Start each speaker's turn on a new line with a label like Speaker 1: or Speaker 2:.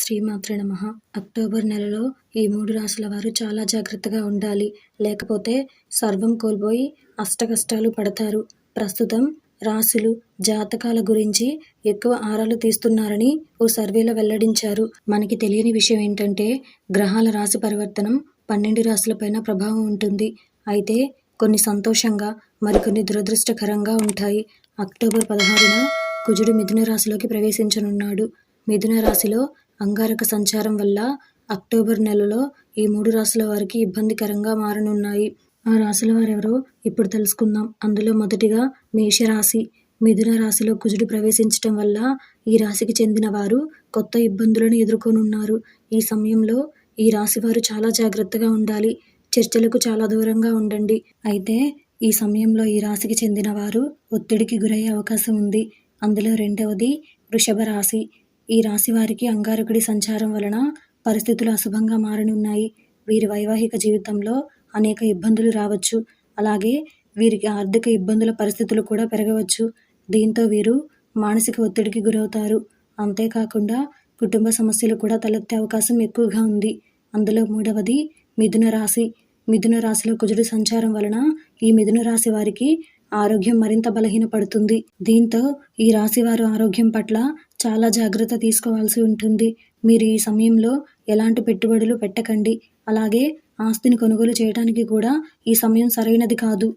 Speaker 1: శ్రీమాత్రే నమ. అక్టోబర్ నెలలో ఈ మూడు రాశుల వారు చాలా జాగ్రత్తగా ఉండాలి. లేకపోతే సర్వం కోల్పోయి అష్టకష్టాలు పడతారు. ప్రస్తుతం రాశులు జాతకాల గురించి ఎక్కువ ఆరాలు తీస్తున్నారని ఓ సర్వేలో వెల్లడించారు. మనకి తెలియని విషయం ఏంటంటే గ్రహాల రాశి పరివర్తనం పన్నెండు రాశులపైన ప్రభావం ఉంటుంది. అయితే కొన్ని సంతోషంగా మరికొన్ని దురదృష్టకరంగా ఉంటాయి. అక్టోబర్ పదహారున కుజుడు మిథున రాశిలోకి ప్రవేశించనున్నాడు. మిథున రాశిలో అంగారక సంచారం వల్ల అక్టోబర్ నెలలో ఈ మూడు రాశుల వారికి ఇబ్బందికరంగా మారనున్నాయి. ఆ రాశుల వారెవరో ఇప్పుడు తెలుసుకుందాం. అందులో మొదటిగా మేషరాశి. మిథున రాశిలో కుజుడు ప్రవేశించటం వల్ల ఈ రాశికి చెందిన వారు కొత్త ఇబ్బందులను ఎదుర్కొనున్నారు. ఈ సమయంలో ఈ రాశి వారు చాలా జాగ్రత్తగా ఉండాలి. చర్చలకు చాలా దూరంగా ఉండండి. అయితే ఈ సమయంలో ఈ రాశికి చెందిన వారు ఒత్తిడికి గురయ్యే అవకాశం ఉంది. అందులో రెండవది వృషభ రాశి. ఈ రాశి వారికి అంగారకుడి సంచారం వలన పరిస్థితులు అశుభంగా మారనున్నాయి. వీరి వైవాహిక జీవితంలో అనేక ఇబ్బందులు రావచ్చు. అలాగే వీరికి ఆర్థిక ఇబ్బందుల పరిస్థితులు కూడా పెరగవచ్చు. దీంతో వీరు మానసిక ఒత్తిడికి గురవుతారు. అంతేకాకుండా కుటుంబ సమస్యలు కూడా తలెత్తే అవకాశం ఎక్కువగా ఉంది. అందులో మూడవది మిథున రాశి. మిథున రాశిలో కుజుడు సంచారం వలన ఈ మిథున రాశి వారికి ఆరోగ్యం మరింత బలహీనపడుతుంది. దీంతో ఈ రాశి వారు ఆరోగ్యం పట్ల చాలా జాగ్రత్త తీసుకోవాల్సి ఉంటుంది. మీరు ఈ సమయంలో ఎలాంటి పెట్టుబడులు పెట్టకండి. అలాగే ఆస్తిని కొనుగోలు చేయడానికి కూడా ఈ సమయం సరైనది కాదు.